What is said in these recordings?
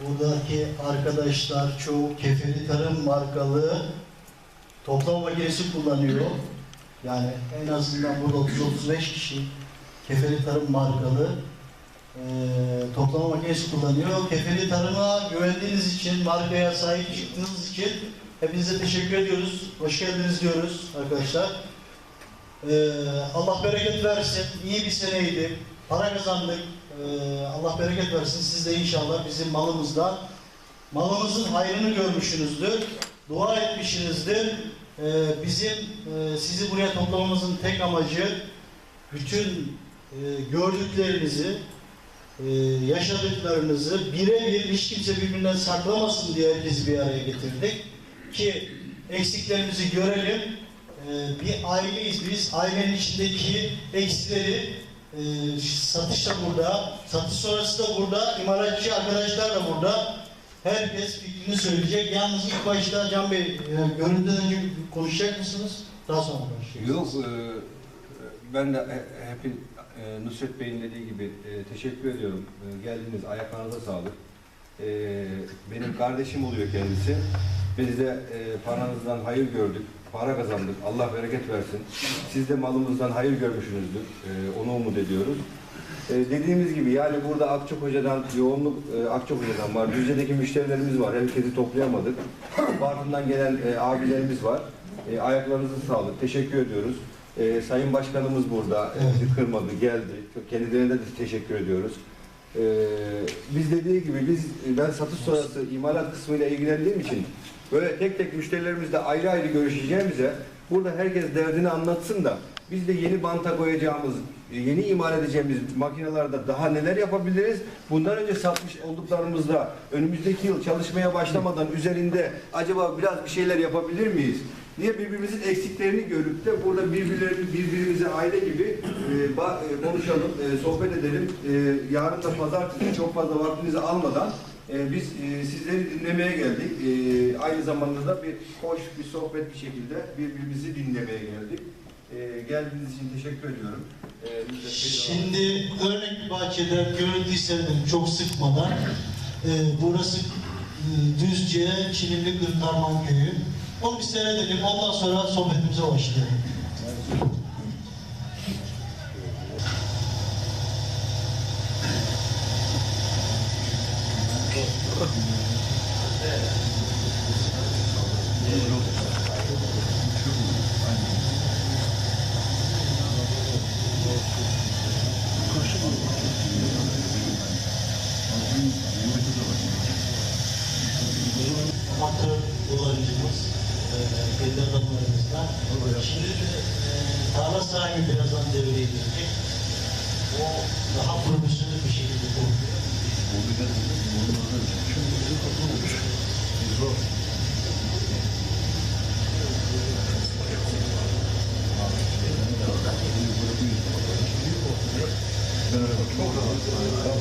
buradaki arkadaşlar çoğu kefeli tarım markalı toplama makinesi kullanıyor. Yani en azından burada 30-35 kişi kefeli tarım markalı eee toplama makinesi kullanıyor. Kefeli tarıma güvendiğiniz için, markaya sahip çıktığınız için hepinize teşekkür ediyoruz. Hoş geldiniz diyoruz arkadaşlar. Eee, Allah bereket versin. İyi bir seneydi. Para kazandık. Eee, Allah bereket versin. Siz de inşallah bizim malımızdan malımızın hayrını görmüşsünüzdür. Dua etmişsinizdir. Eee, bizim eee, sizi buraya toplamamızın tek amacı bütün eee, gördüklerinizi, eee, yaşadıklarınızı birebir hiç kimse birbirinden saklamasın diye herkesi bir araya getirdik. Ki eksiklerimizi görelim. Ee, bir aileyiz biz. Ailenin içindeki eksileri e, satış da burada, satış sonrası da burada, imalatçı arkadaşlar da burada. Herkes fikrini söyleyecek. Yalnız ilk başta Can Bey, e, görüntüden önce konuşacak mısınız? Daha sonra konuşacağız. Yok, e, ben de he- hep e, Nusret Bey'in dediği gibi e, teşekkür ediyorum. E, Geldiniz, ayaklarınıza sağlık. E, Benim kardeşim oluyor kendisi. Biz de e, paranızdan hayır gördük, para kazandık. Allah bereket versin. Siz de malımızdan hayır görmüşsünüzdür. E, Onu umut ediyoruz. E, dediğimiz gibi yani burada Akçakoca'dan yoğunluk e, Akçakoca'dan var. Düzce'deki müşterilerimiz var. Herkesi toplayamadık. Bartın'dan gelen e, abilerimiz var. E, ayaklarınıza sağlık. Teşekkür ediyoruz. E, Sayın Başkanımız burada. E, bizi kırmadı, geldi. Kendilerine de teşekkür ediyoruz. E, biz dediği gibi biz ben satış sonrası imalat kısmıyla ilgilendiğim için böyle tek tek müşterilerimizle ayrı ayrı görüşeceğimize burada herkes derdini anlatsın da biz de yeni banta koyacağımız, yeni imal edeceğimiz makinalarda daha neler yapabiliriz? Bundan önce satmış olduklarımızda önümüzdeki yıl çalışmaya başlamadan üzerinde acaba biraz bir şeyler yapabilir miyiz? Niye birbirimizin eksiklerini görüp de burada birbirlerimiz birbirimize aile gibi e, ba- e, konuşalım, e, sohbet edelim. E, yarın da pazartesi çok fazla vaktinizi almadan e, biz e, sizleri dinlemeye geldik. E, aynı zamanda da bir hoş bir sohbet bir şekilde birbirimizi dinlemeye geldik. E, geldiğiniz için teşekkür ediyorum. E, Şimdi örnek bir bahçede görüntü çok sıkmadan. Ee, burası e, Düzce, Çilimli Gırtarman Köyü. Onu bir seyredelim. Ondan sonra sohbetimize başlayalım. Amatör kullanıcımız, kendi adamlarımızdan. Şimdi tarla sahibi birazdan devreye girecek. O daha profesyonel bir şekilde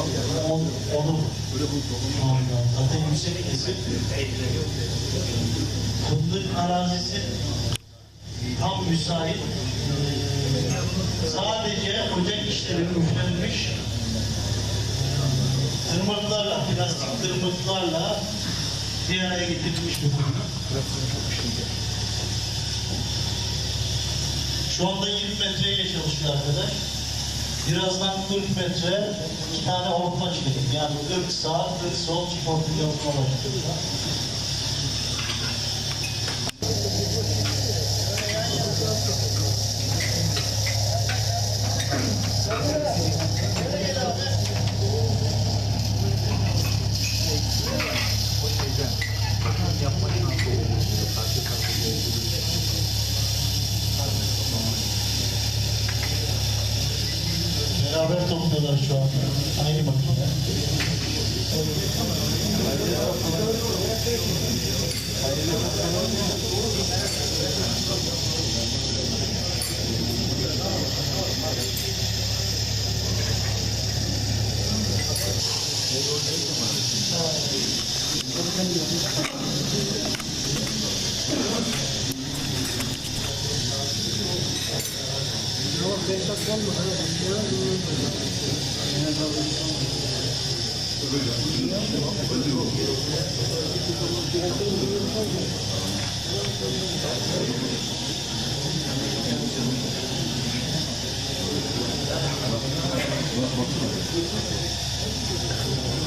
Eylül ayının on, onu şu anda zaten yüksek kesim fındık arazisi tam müsait sadece ocak işleri üflenmiş tırmıklarla, plastik tırmıklarla bir araya getirilmiş bir. Şu anda 20 metreyle çalışıyor arkadaş. Birazdan 40 metre iki tane hortma çıkacak. Yani 40 sağ, 40 sol çift hortumlu hortma başlıyor. Beraber Dönüyorlar şu an. Aynı makine. Yok, beş dakika olmadı.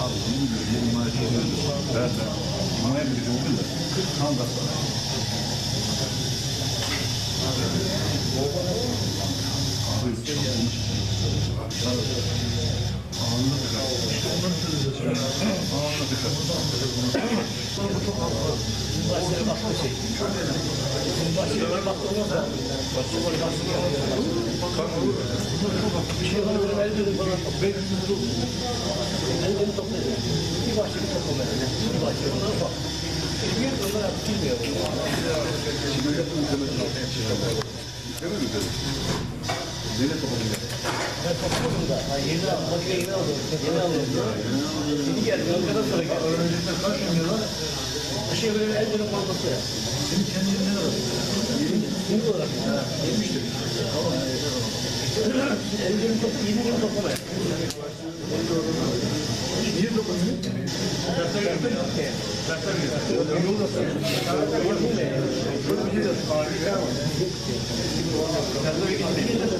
Abi bunu bir himayet ediyoruz. Evet. Himayet ediyoruz da 40 tane da sonra. Abi, çok konuşuyor. Şimdi yaptığımız demek ki. Değil mi müdürüm? Zeynep toplanıyor. Ben topluyorum da. Ha, yeni aldım. Makine yeni aldım. Yeni aldım. Yeni geldi. Ankara'dan sonra geldi. Öğrenciler karşılıyorlar. Bir şey böyle en dönüm olması ya. Senin kendini ne olarak? Yeni olarak. Yetmiştir. Tamam. En dönüm toplu, yeni dönüm toplama ya. Niye toplamıyor? Dertler yoktu. Dertler yoktu. Yol da sayıyor. Dertler yoktu. Dertler yoktu. Dertler yoktu.